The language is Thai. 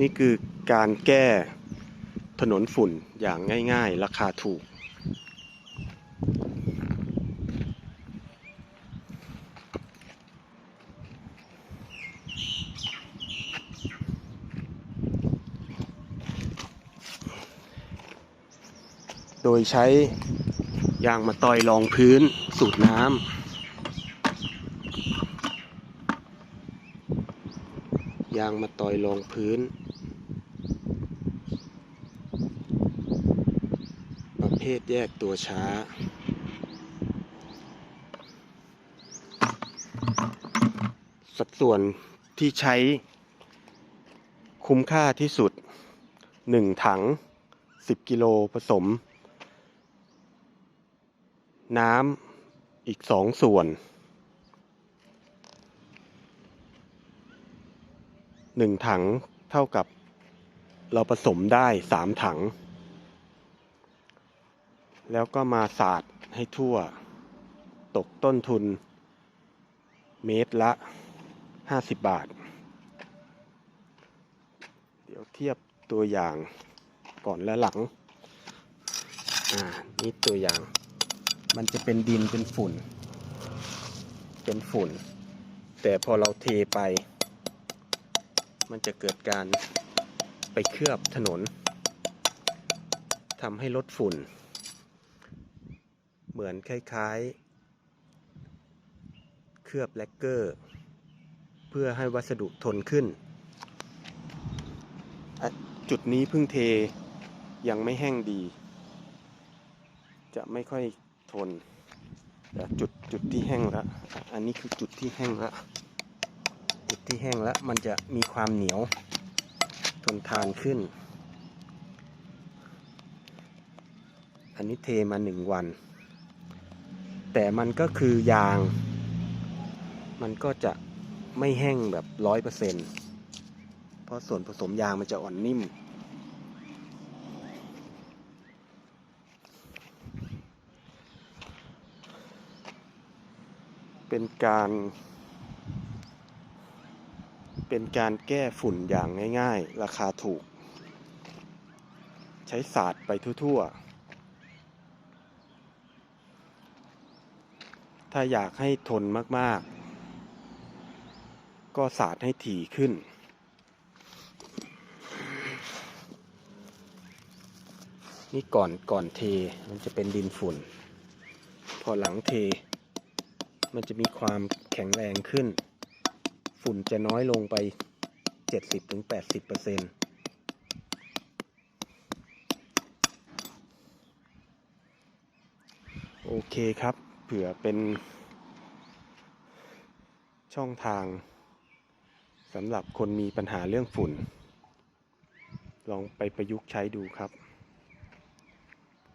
นี่คือการแก้ถนนฝุ่นอย่างง่ายๆ ราคาถูก โดยใช้ยางมาต่อยรองพื้นสูตรน้ำยางมาต่อยรองพื้น ประ เภทแยกตัวช้า สัดส่วนที่ใช้คุ้มค่าที่สุด 1 ถัง 10 กิโลผสม น้ำอีก 2 ส่วน 1 ถังเท่ากับเราผสมได้ 3 ถัง แล้วก็มาสาดให้ทั่ว ตกต้นทุน เมตรละ 50 บาท เดี๋ยวเทียบตัวอย่างก่อนและหลัง อ่า นี่ตัวอย่าง มันจะเป็นดินเป็นฝุ่น เป็นฝุ่น แต่พอเราเทไป มันจะเกิดการไปเคลือบถนนทำให้ลดฝุ่น เหมือนคล้ายๆ เคลือบแลกเกอร์ เพื่อให้วัสดุทนขึ้น จุดนี้เพิ่งเทยังไม่แห้งดี จะไม่ค่อยทนแต่จุดจุดที่แห้งแล้วอันนี้คือจุดที่แห้งแล้วจุดที่แห้งแล้วมันจะมีความเหนียวทนทานขึ้น อันนี้เทมาหนึ่งวัน แต่มันก็คือยาง มันก็จะไม่แห้งแบบร้อยเปอร์เซ็นต์เพราะส่วนผสมยางมันจะอ่อนนิ่ม เป็นการ เป็นการแก้ฝุ่นอย่างง่าย ๆ ราคาถูก ใช้ศาสตร์ไปทั่วๆ ถ้าอยากให้ทนมากๆ ก็สาดให้ถี่ขึ้น นี่ก่อนก่อนเทมันจะเป็นดินฝุ่น พอหลังเท มันจะมีความแข็งแรงขึ้น ฝุ่นจะน้อยลงไป 70-80%เปอร์เซ็นต์โอเคครับ เผื่อเป็นช่องทางสำหรับคนมีปัญหาเรื่องฝุ่น ลองไปประยุกต์ใช้ดูครับ